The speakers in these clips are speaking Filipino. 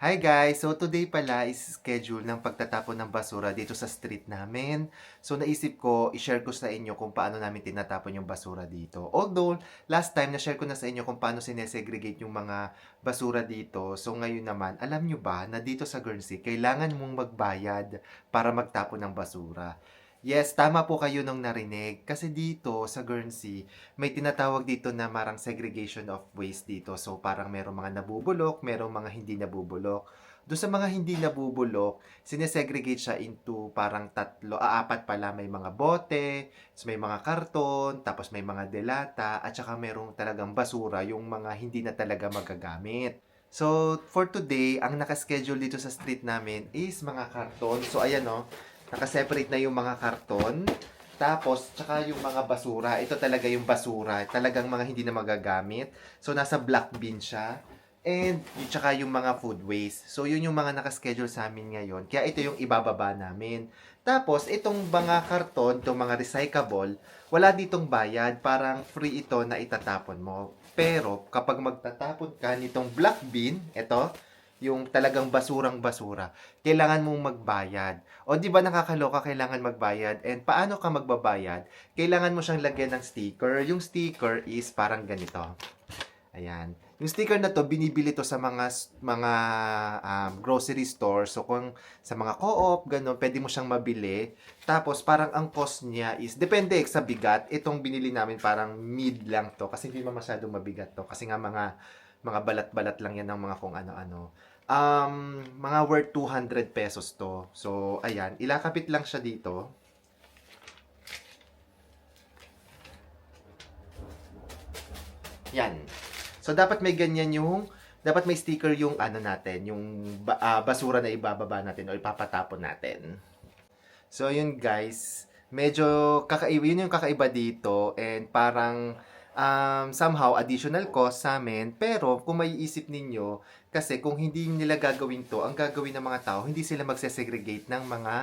Hi guys! So today pala is schedule ng pagtatapon ng basura dito sa street namin. So naisip ko, i-share ko sa inyo kung paano namin tinatapon yung basura dito. Although, last time na-share ko na sa inyo kung paano sinesegregate yung mga basura dito. So ngayon naman, alam nyo ba na dito sa Guernsey, kailangan mong magbayad para magtapon ng basura. Yes, tama po kayo nung narinig. Kasi dito sa Guernsey, may tinatawag dito na marang segregation of waste dito. So parang merong mga nabubulok, merong mga hindi nabubulok. Doon sa mga hindi nabubulok, sinesegregate siya into parang tatlo, ah, apat pala. May mga bote, may mga karton, tapos may mga delata, at saka merong talagang basura, yung mga hindi na talaga magagamit. So, for today, ang nakaschedule dito sa street namin is mga karton. So, ayan o, nakaseparate na yung mga karton. Tapos, tsaka yung mga basura. Ito talaga yung basura. Talagang mga hindi na magagamit. So, nasa black bin siya. And, yung, tsaka yung mga food waste. So, yun yung mga nakaschedule sa amin ngayon. Kaya ito yung ibababa namin. Tapos, itong mga karton, itong mga recyclable, wala ditong bayad. Parang free ito na itatapon mo. Pero, kapag magtatapon ka nitong black bin, ito, yung talagang basurang-basura, kailangan mong magbayad. O di ba nakakaloka, kailangan magbayad. And paano ka magbabayad? Kailangan mo siyang lagyan ng sticker. Yung sticker is parang ganito. Ayan. Yung sticker na to, binibili to sa mga mga um, grocery store. So kung sa mga co-op, ganun, pwede mo siyang mabili. Tapos parang ang cost niya is, depende sa bigat. Itong binili namin parang mid lang to. Kasi hindi ma masyadong mabigat to. Kasi nga mga mga balat-balat lang yan ng mga kung ano-ano. Um, mga worth 200 pesos to. So, ayan. Ilakapit lang siya dito. Yan. So, dapat may ganyan yung, dapat may sticker yung ano natin, yung ah, basura na ibababa natin o ipapatapon natin. So, yun guys. Medyo kakaiba, yun yung kakaiba dito and parang um, somehow additional cost sa amin. Pero kung may isip ninyo, kasi kung hindi nila gagawin to, ang gagawin ng mga tao, hindi sila magsesegregate ng mga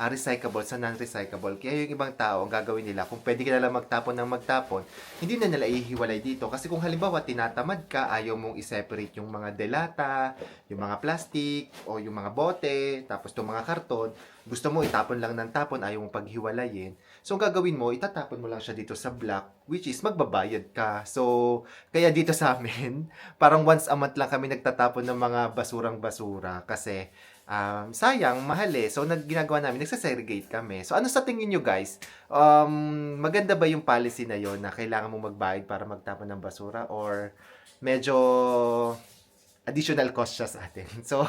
ah, recyclable sa non-recyclable. Kaya yung ibang tao, ang gagawin nila, kung pwede ka lang magtapon ng magtapon, hindi na nila ihiwalay dito. Kasi kung halimbawa, tinatamad ka, ayaw mong i-separate yung mga delata, yung mga plastic, o yung mga bote, tapos yung mga karton, gusto mo itapon lang ng tapon, ayaw mong paghiwalayin. So, ang gagawin mo, itatapon mo lang siya dito sa block, which is magbabayad ka. So, kaya dito sa amin, parang once a month lang kami nagtatapon ng mga basurang-basura kasi um, sayang, mahal eh. So, nag, ginagawa namin, nagsasegregate kami. So, ano sa tingin nyo guys? Um, maganda ba yung policy na yon na kailangan mo magbayad para magtapon ng basura or medyo additional cost siya sa atin. So,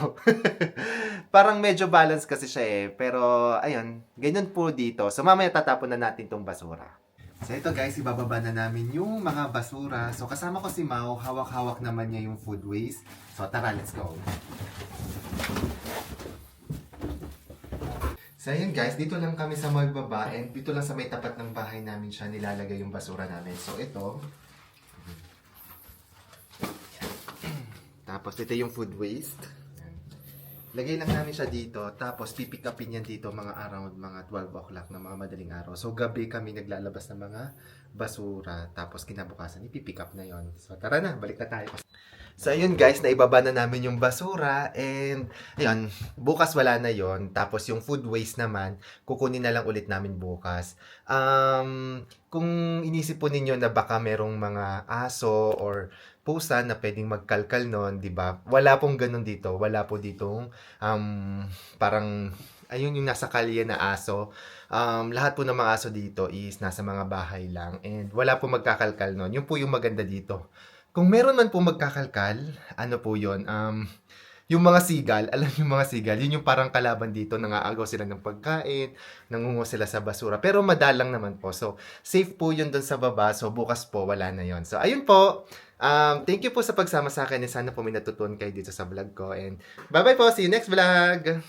parang medyo balance kasi siya eh. Pero, ayun, ganyan po dito. So, mamaya tatapon na natin tong basura. So, ito guys, ibababa na namin yung mga basura. So, kasama ko si Mau, hawak-hawak naman niya yung food waste. So, tara, let's go. So, ayun guys, dito lang kami sa magbaba and dito lang sa may tapat ng bahay namin siya nilalagay yung basura namin. So, ito, Tapos ito yung food waste. Lagay lang namin siya dito. Tapos pipick upin yan dito mga around mga 12 o'clock na mga madaling araw. So gabi kami naglalabas ng mga basura. Tapos kinabukasan ipipick up na yon. So tara na, balik na tayo. So ayun guys, naibaba na namin yung basura and ayun, bukas wala na yon. Tapos yung food waste naman, kukunin na lang ulit namin bukas. Um, kung inisip po ninyo na baka merong mga aso or pusa na pwedeng magkalkal nun, di ba? Wala pong ganun dito. Wala po ditong um, parang ayun yung nasa kalye na aso. Um, lahat po ng mga aso dito is nasa mga bahay lang and wala po magkakalkal nun. Yun po yung maganda dito. Kung meron man po magkakalkal, ano po yun? Um, yung mga sigal, alam yung mga sigal, yun yung parang kalaban dito, nangaagaw sila ng pagkain, nangungo sila sa basura. Pero madalang naman po. So, safe po yun doon sa baba. So, bukas po, wala na yon So, ayun po. Um, thank you po sa pagsama sa akin. And sana po may natutunan kayo dito sa vlog ko. And bye-bye po. See you next vlog.